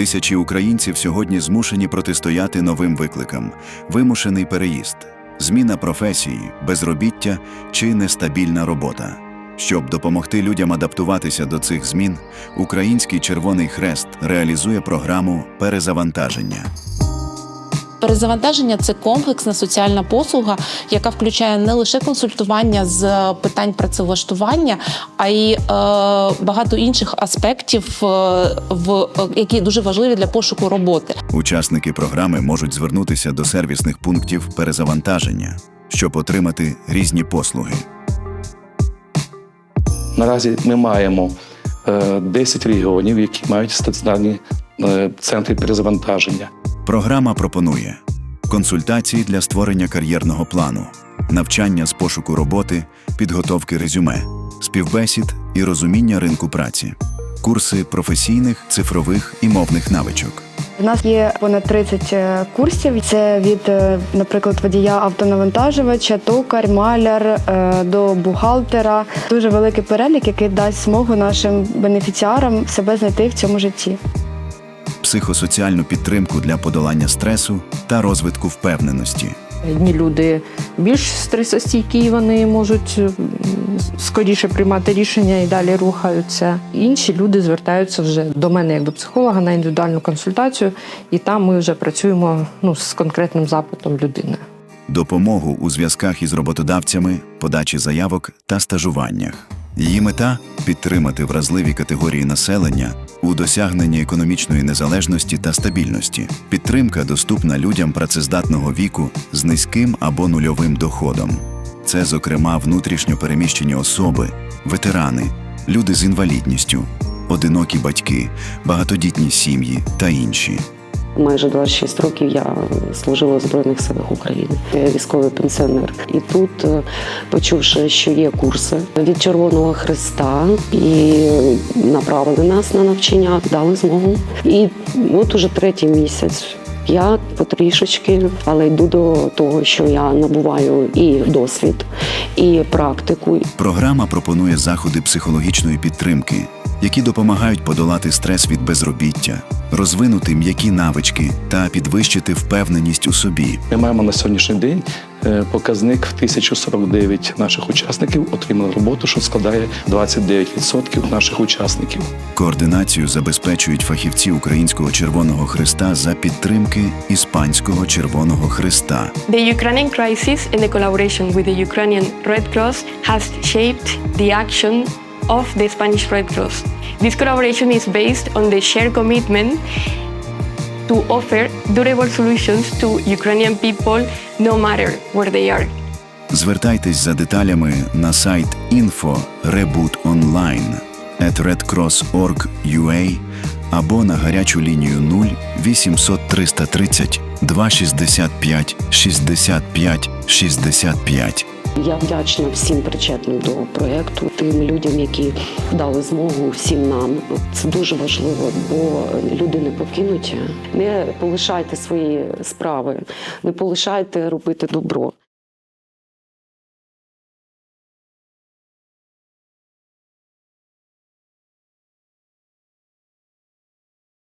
Тисячі українців сьогодні змушені протистояти новим викликам: вимушений переїзд, зміна професії, безробіття чи нестабільна робота. Щоб допомогти людям адаптуватися до цих змін, Український Червоний Хрест реалізує програму перезавантаження. Перезавантаження це комплексна соціальна послуга, яка включає не лише консультування з питань працевлаштування, а й е, багато інших аспектів, е, в які дуже важливі для пошуку роботи. Учасники програми можуть звернутися до сервісних пунктів перезавантаження, щоб отримати різні послуги. Наразі ми маємо е, 10 регіонів, які мають стаціонарні е, центри перезавантаження. Програма пропонує консультації для створення кар'єрного плану, навчання з пошуку роботи, підготовки резюме, співбесід і розуміння ринку праці, курси професійних, цифрових і мовних навичок. У нас є понад 30 е, курсів. Це від, е, наприклад, водія автонавантажувача, токар, маляр е, до бухгалтера. Дуже великий перелік, який дасть змогу нашим бенефіціарам себе знайти в цьому житті. Психосоціальну підтримку для подолання стресу та розвитку впевненості, Одні люди більш стресостійкі, вони можуть скоріше приймати рішення і далі рухаються. Інші люди звертаються вже до мене як до психолога на індивідуальну консультацію, і там ми вже працюємо ну, з конкретним запитом людини. допомогу у зв'язках із роботодавцями, подачі заявок та стажуваннях. Її мета підтримати вразливі категорії населення у досягненні економічної незалежності та стабільності. Підтримка доступна людям працездатного віку з низьким або нульовим доходом. Це, зокрема, внутрішньо переміщені особи, ветерани, люди з інвалідністю, одинокі батьки, багатодітні сім'ї та інші. Майже 26 років я служила в Збройних силах України. Я військовий пенсіонер. І тут, е, почувши, що є курси від Червоного Христа, і направили нас на навчання, дали змогу. І от уже третій місяць. Я потрішечки, але йду до того, що я набуваю і досвід, і практику, Програма пропонує заходи психологічної підтримки, які допомагають подолати стрес від безробіття, розвинути м'які навички та підвищити впевненість у собі. Ми маємо на сьогоднішній день е, показник в 1049 наших учасників отримали роботу, що складає 29% наших учасників. Координацію забезпечують фахівці Українського Червоного Христа за підтримки Іспанського Червоного Христа. The Ukrainian crisis and the collaboration with the Ukrainian Red Cross has shaped the action of the Spanish Red Cross. This collaboration is based on the shared commitment to offer durable solutions to Ukrainian people no matter where they are. Звертайтесь за деталями на сайт info reboot online at redcross.org.ua або на гарячу лінію 0 800 330 265 65 65. Я вдячна всім причетним до проєкту, тим людям, які дали змогу всім нам. Це дуже важливо, бо люди не покинуті. Не полишайте свої справи, не полишайте робити добро.